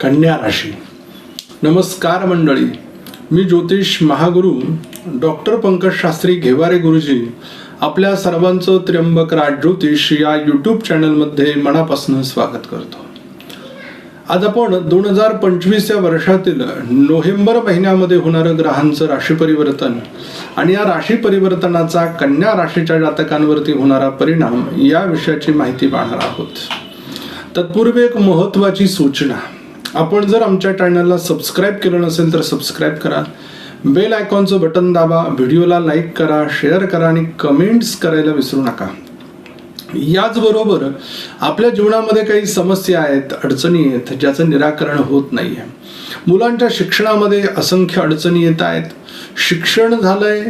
कन्या राशी. नमस्कार मंडळी. मी ज्योतिष महागुरु डॉक्टर पंकज शास्त्री घेवारे गुरुजी आपल्या सर्वांचं त्र्यंबक राज ज्योतिष या यूट्यूब चॅनलमध्ये मनापासून स्वागत करतो. आज आपण दोन हजार पंचवीस या वर्षातील नोव्हेंबर महिन्यामध्ये होणारं ग्रहांचं राशी परिवर्तन आणि या राशी परिवर्तनाचा कन्या राशीच्या जातकांवरती होणारा परिणाम या विषयाची माहिती पाहणार आहोत. तत्पूर्वी एक महत्वाची सूचना. आपण जर आमच्या चॅनलला सबस्क्राईब केलं नसेल तर सबस्क्राईब करा. बेल आयकॉनचं बटन दाबा व्हिडिओला लाईक करा शेअर करा आणि कमेंट्स करायला विसरू नका. याचबरोबर आपल्या जीवनामध्ये काही समस्या आहेत अडचणी आहेत ज्याचं निराकरण होत नाही आहे मुलांच्या शिक्षणामध्ये असंख्य अडचणी येत आहेत. शिक्षण झालंय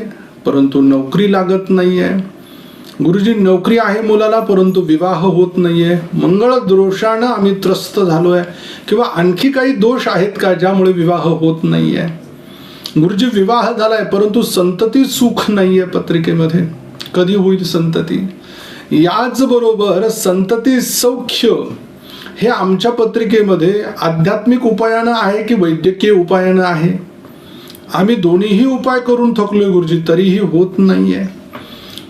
परंतु नोकरी लागत नाही आहे गुरुजी नोकरी आहे मुलाला परंतु विवाह होत नाही आहे मंगळ दोषानं आम्ही त्रस्त झालो आहे किंवा आणखी काही दोष आहेत का ज्यामुळे विवाह होत नाही आहे गुरुजी विवाह झालाय परंतु संतती सुख नाही आहे पत्रिकेमध्ये. कधी होईल संतती? याचबरोबर संतती सौख्य हे आमच्या पत्रिकेमध्ये आध्यात्मिक उपायानं आहे की वैद्यकीय उपायानं आहे? आम्ही दोन्हीही उपाय करून थकलोय गुरुजी तरीही होत नाही आहे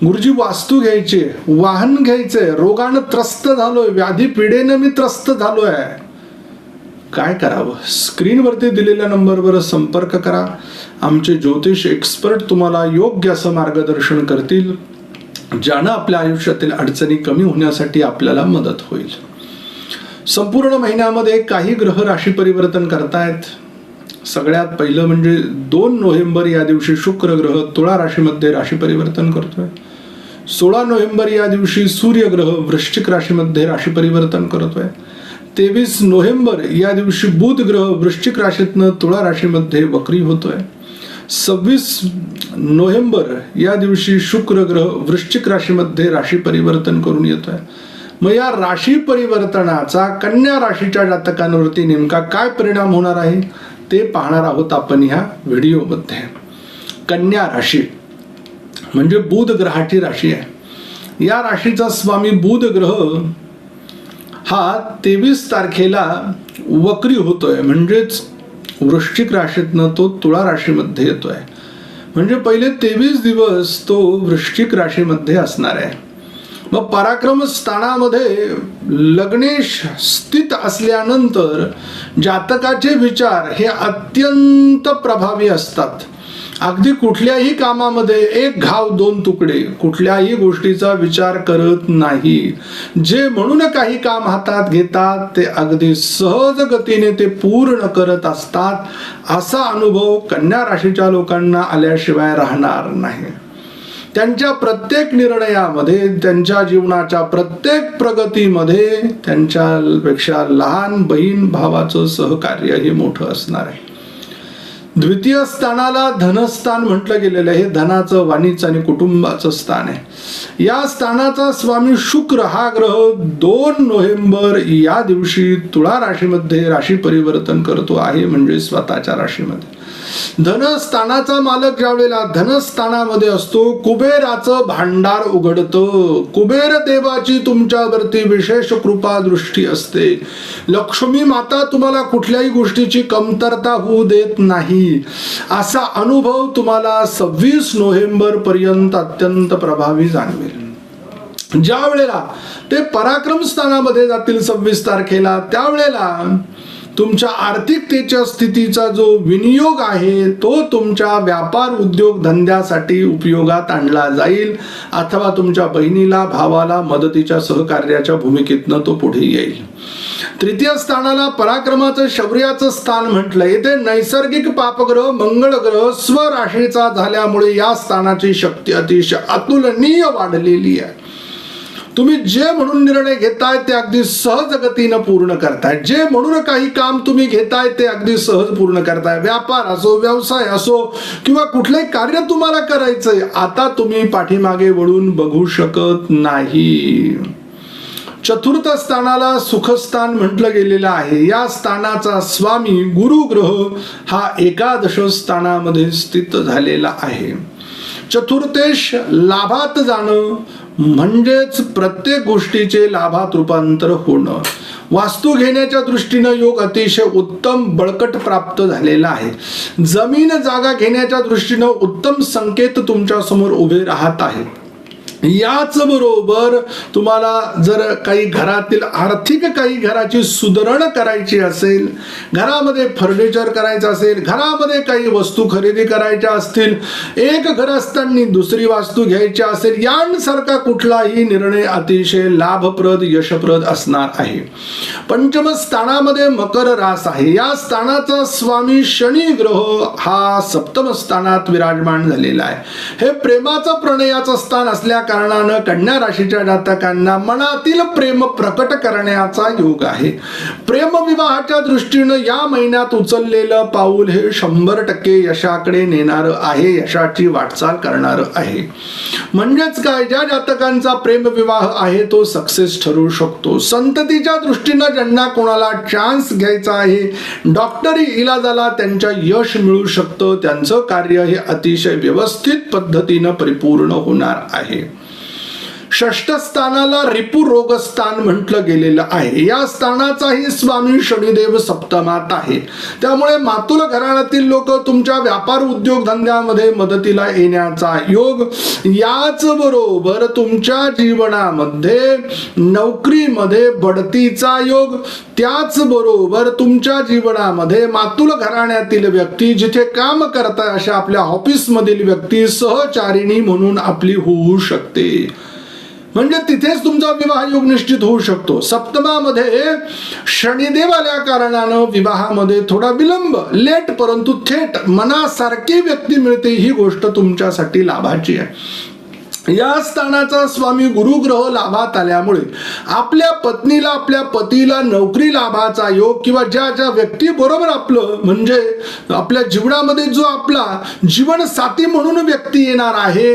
गुरुजी वास्तू घ्यायचे वाहन घ्यायचे रोगानं त्रस्त झालोय व्याधी पिढेनं मी त्रस्त झालोय. काय करावं? स्क्रीनवरती दिलेल्या नंबरवर संपर्क करा. आमचे ज्योतिष एक्सपर्ट तुम्हाला योग्य असं मार्गदर्शन करतील. ज्यानं आपल्या आयुष्यातील अडचणी कमी होण्यासाठी आपल्याला मदत होईल. संपूर्ण महिन्यामध्ये काही ग्रह राशी परिवर्तन करतायत. सगळ्यात पहिलं म्हणजे दोन नोव्हेंबर या दिवशी शुक्र ग्रह तुळा राशीमध्ये राशी परिवर्तन करतोय. सोळा नोव्हेंबर या दिवशी सूर्यग्रह वृश्चिक राशीमध्ये राशी परिवर्तन करतोय. तेवीस नोव्हेंबर या दिवशी बुध ग्रह वृश्चिक राशीतनं तुळा राशीमध्ये वक्री होतोय. सव्वीस नोव्हेंबर या दिवशी शुक्र ग्रह वृश्चिक राशीमध्ये राशी परिवर्तन करून येतोय मग या राशी परिवर्तनाचा कन्या राशीच्या जातकांवरती नेमका काय परिणाम होणार आहे ते पाहणार आहोत आपण ह्या व्हिडिओमध्ये. कन्या राशी म्हणजे बुध ग्रहाची राशी आहे. या राशीचा स्वामी बुध ग्रह हा तेवीस तारखेला वक्री होतोय म्हणजेच वृश्चिक राशीतनं तो तुळा राशीमध्ये येतोय. म्हणजे पहिले तेवीस दिवस तो वृश्चिक राशीमध्ये असणार आहे. मग पराक्रम स्थानामध्ये लग्नेश स्थित असल्यानंतर जातकाचे विचार हे अत्यंत प्रभावी असतात. अगदी कुठल्याही कामामध्ये एक घाव दोन तुकडे कुठल्याही गोष्टीचा विचार करत नाही. जे म्हणून काही काम हातात घेतात ते अगदी सहज गतीने ते पूर्ण करत असतात असा अनुभव कन्या राशीच्या लोकांना आल्याशिवाय राहणार नाही. त्यांच्या प्रत्येक निर्णयामध्ये त्यांच्या जीवनाच्या प्रत्येक प्रगतीमध्ये त्यांच्यापेक्षा लहान बहीण भावाचं सहकार्य हे मोठं असणार आहे. द्वितीय स्थानाला धनस्थान म्हटलं गेलेलं आहे. हे धनाचं वाणीचं आणि कुटुंबाचं स्थान आहे. या स्थानाचा स्वामी शुक्र हा ग्रह दोन नोव्हेंबर या दिवशी तुळा राशीमध्ये राशी परिवर्तन करतो आहे म्हणजे स्वतःच्या राशीमध्ये. धनस्थानाचा मालक ज्यावेळेला धनस्थानामध्ये असतो कुबेराचं भांडार उघडतं. कुबेर देवाची तुमच्यावरती विशेष कृपा दृष्टी असते. लक्ष्मी माता तुम्हाला कुठल्याही गोष्टीची कमतरता होऊ देत नाही. असा अनुभव तुम्हाला सव्वीस नोव्हेंबर पर्यंत अत्यंत प्रभावी जाणवेल. ज्या वेळेला ते पराक्रम स्थानामध्ये जातील सव्वीस तारखेला त्यावेळेला तुमच्या आर्थिकतेच्या स्थितीचा जो विनियोग आहे तो तुमच्या व्यापार उद्योग धंद्यासाठी उपयोगात आणला जाईल. अथवा तुमच्या बहिणीला भावाला मदतीच्या सहकार्याच्या भूमिकेतनं तो पुढे येईल. तृतीय स्थानाला पराक्रमाचं शौर्याचं स्थान म्हटलं. येथे नैसर्गिक पापग्रह मंगळ ग्रह स्वराशीचा झाल्यामुळे या स्थानाची शक्ती अतिशय अतुलनीय वाढलेली आहे. तुम्ही जे म्हणून निर्णय घेताय ते अगदी सहज गतीनं पूर्ण करताय. जे म्हणून काही काम तुम्ही घेताय ते अगदी सहज पूर्ण करताय. व्यापार असो व्यवसाय असो किंवा कुठलंही कार्य तुम्हाला करायचंय आता तुम्ही पाठीमागे वळून बघू शकत नाही. चतुर्थ स्थानाला सुखस्थान म्हटलं गेलेलं आहे. या स्थानाचा स्वामी गुरु ग्रह हा एकादश स्थानामध्ये स्थित झालेला आहे. चतुर्थेश लाभात जाणं म्हणजेच प्रत्येक गोष्टीचे लाभात रूपांतर होणं. वास्तू घेण्याच्या दृष्टीनं योग अतिशय उत्तम बळकट प्राप्त झालेला आहे. जमीन जागा घेण्याच्या दृष्टीनं उत्तम संकेत तुमच्यासमोर उभे राहत आहेत. याच बरोबर तुम्हाला जर काही घरातील आर्थिक काही घराची सुधारणा करायची असेल घरामध्ये फर्निचर करायचं असेल घरामध्ये काही वस्तू खरेदी करायच्या असतील एक घर असताना दुसरी वास्तू घ्यायची असेल यांसारखा कुठलाही निर्णय अतिशय लाभप्रद यशप्रद असणार आहे. पंचम स्थानामध्ये मकर रास आहे. या स्थानाचा स्वामी शनी ग्रह हा सप्तम स्थानात विराजमान झालेला आहे. हे प्रेमाचं प्रणयाचं स्थान असल्या कारणानं कन्या राशीच्या जातकांना मनातील प्रेम प्रकट करण्याचा योग आहे. प्रेमविवाहाच्या दृष्टीनं या महिन्यात उचललेलं पाऊल हे शंभर टक्के यशाकडे नेणार आहे यशाची वाटचाल करणार आहे. म्हणजेच काय ज्या जातकांचा प्रेमविवाह आहे तो सक्सेस ठरू शकतो. संततीच्या दृष्टीनं ज्यांना कोणाला चान्स घ्यायचा आहे डॉक्टरी इलाजाला त्यांच्या यश मिळू शकतं. त्यांचं कार्य हे अतिशय व्यवस्थित पद्धतीनं परिपूर्ण होणार आहे. षष्ठस्थानाला रिपू रोग स्थान म्हटलं गेलेलं आहे. या स्थानाचाही स्वामी शनिदेव सप्तमात आहे. त्यामुळे मातुल घराण्यातील लोक तुमच्या व्यापार उद्योग धंद्यामध्ये मदतीला येण्याचा योग याच बरोबर तुमच्या जीवनामध्ये नोकरीमध्ये बढतीचा योग त्याच बरोबर तुमच्या जीवनामध्ये मातुल घराण्यातील व्यक्ती जिथे काम करताय अशा आपल्या ऑफिसमधील व्यक्ती सहचारिणी म्हणून आपली होऊ शकते. म्हणजे तिथेच तुमचा विवाह योग निश्चित होऊ शकतो. सप्तमामध्ये शनिदेव आल्या कारणानं विवाहामध्ये थोडा विलंब लेट परंतु थेट मनासारखी व्यक्ती मिळते ही गोष्ट तुमच्यासाठी लाभाची आहे. या स्थानाचा स्वामी गुरुग्रह लाभात आल्यामुळे आपल्या पत्नीला आपल्या पतीला नोकरी लाभाचा योग किंवा ज्या ज्या व्यक्ती बरोबर आपलं म्हणजे आपल्या जीवनामध्ये जो आपला जीवन साथी म्हणून व्यक्ती येणार आहे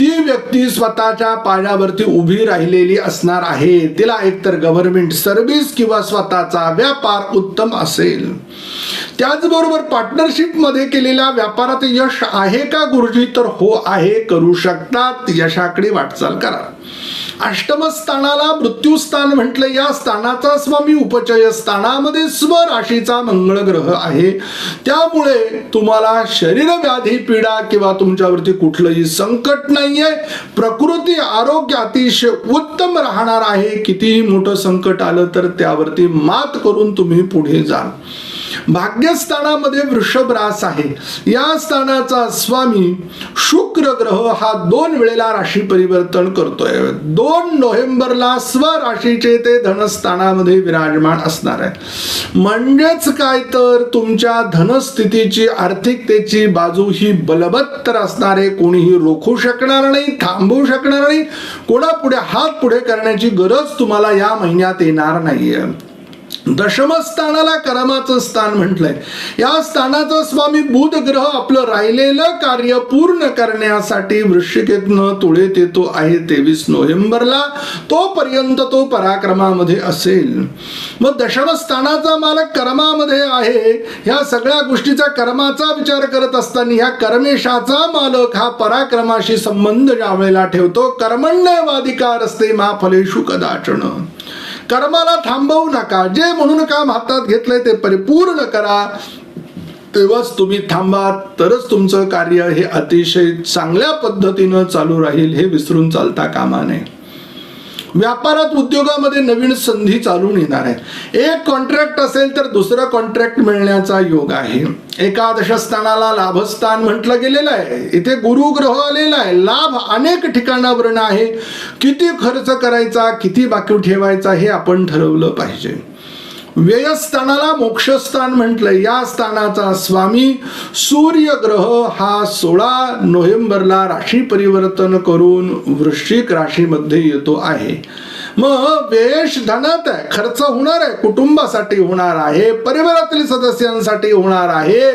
ती व्यक्ती स्वतःच्या पायावरती उभी राहिलेली असणार आहे. तिला एकतर गव्हर्नमेंट सर्व्हिस किंवा स्वतःचा व्यापार उत्तम असेल. त्याचबरोबर पार्टनरशिपमध्ये केलेल्या व्यापारात यश आहे का गुरुजी? तर हो आहे. करू शकतात. यशाकडे वाटचाल करा. अष्टमस्थानाला मृत्यूस्थान मृत्यू स्थान म्हटलं या स्थानाचा स्वामी उपचय स्थानामध्ये स्वराशीचा मंगळ ग्रह आहे. त्यामुळे तुम्हाला शरीर व्याधी पीडा किंवा तुमच्यावरती कुठलंही संकट नाहीये. प्रकृती आरोग्य अतिशय उत्तम राहणार आहे. कितीही मोठं संकट आलं तर त्यावरती मात करून तुम्ही पुढे जाल भाग्यस्थानामध्ये वृषभ रास आहे. या स्थानाचा स्वामी शुक्र ग्रह हा दोन वेळेला राशी परिवर्तन करतोय. दोन नोव्हेंबरला स्वराशीचे ते धनस्थानामध्ये विराजमान असणार आहे. म्हणजेच काय तर तुमच्या धनस्थितीची आर्थिकतेची बाजू ही बलबत्तर असणारे कोणीही रोखू शकणार नाही थांबवू शकणार नाही. कोणापुढे हात पुढे करण्याची गरज तुम्हाला या महिन्यात येणार नाहीये. दशमस्थानाला कर्माचं स्थान म्हटलंय. या स्थानाचा स्वामी बुध ग्रह आपलं राहिलेलं कार्य पूर्ण करण्यासाठी वृश्चिकेतनं तुळेत येतो आहे तेवीस नोव्हेंबरला. तोपर्यंत तो पराक्रमामध्ये असेल. मग दशमस्थानाचा मालक कर्मामध्ये आहे. ह्या सगळ्या गोष्टीचा कर्माचा विचार करत असताना ह्या कर्मेशाचा मालक हा पराक्रमाशी संबंध ज्या वेळेला ठेवतो कर्मण्यवाधिकार असते महाफलेशु कदाचण कदाचन. कर्माला थांबवू नका. जे म्हणून काम हातात घेतलंय ते परिपूर्ण करा. तेव्हाच तुम्ही थांबा. तरच तुमचं कार्य हे अतिशय चांगल्या पद्धतीनं चालू राहील. हे विसरून चालता कामा नये. व्यापारात उद्योगामध्ये नवीन संधी चालून येणार आहे एक कॉन्ट्रॅक्ट असेल तर दुसरं कॉन्ट्रॅक्ट मिळण्याचा योग आहे. एकादश स्थानाला लाभस्थान म्हटलं गेलेलं आहे. इथे गुरुग्रह आलेला आहे. लाभ अनेक ठिकाणावरून आहे. किती खर्च करायचा किती बाकी ठेवायचा हे आपण ठरवलं पाहिजे. व्ययस्थानाला मोक्षस्थान म्हटलं या स्थानाचा स्वामी सूर्य ग्रह हा सोळा नोव्हेंबरला राशी परिवर्तन करून वृश्चिक राशीमध्ये येतो आहे. मग वेश धनात आहे खर्च होणार आहे कुटुंबासाठी होणार आहे परिवारातील सदस्यांसाठी होणार आहे.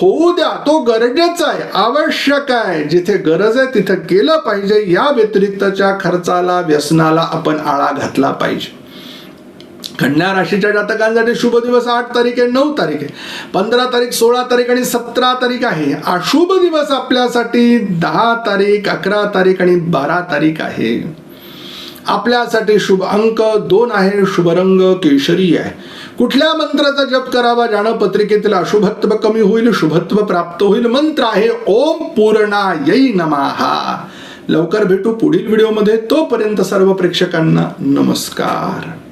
होऊ द्या तो गरजेचा आहे आवश्यक आहे. जिथे गरज आहे तिथे केलं पाहिजे. या व्यतिरिक्तच्या खर्चाला व्यसनाला आपण आळा घातला पाहिजे. कन्या राशीच्या जातकांसाठी शुभ दिवस आठ तारीख आहे नऊ तारीख आहे. पंधरा तारीख सोळा तारीख आणि सतरा तारीख आहे. अशुभ दिवस आपल्यासाठी दहा तारीख अकरा तारीख आणि बारा तारीख आहे. आपल्यासाठी शुभ अंक दोन आहे शुभ रंग केशरी आहे. कुठल्या मंत्राचा जप करावा? ज्यानं पत्रिकेतील अशुभत्व कमी होईल शुभत्व प्राप्त होईल. मंत्र आहे ओम पूर्णा यई नमाहा लवकर भेटू पुढील व्हिडिओमध्ये. तोपर्यंत सर्व प्रेक्षकांना नमस्कार.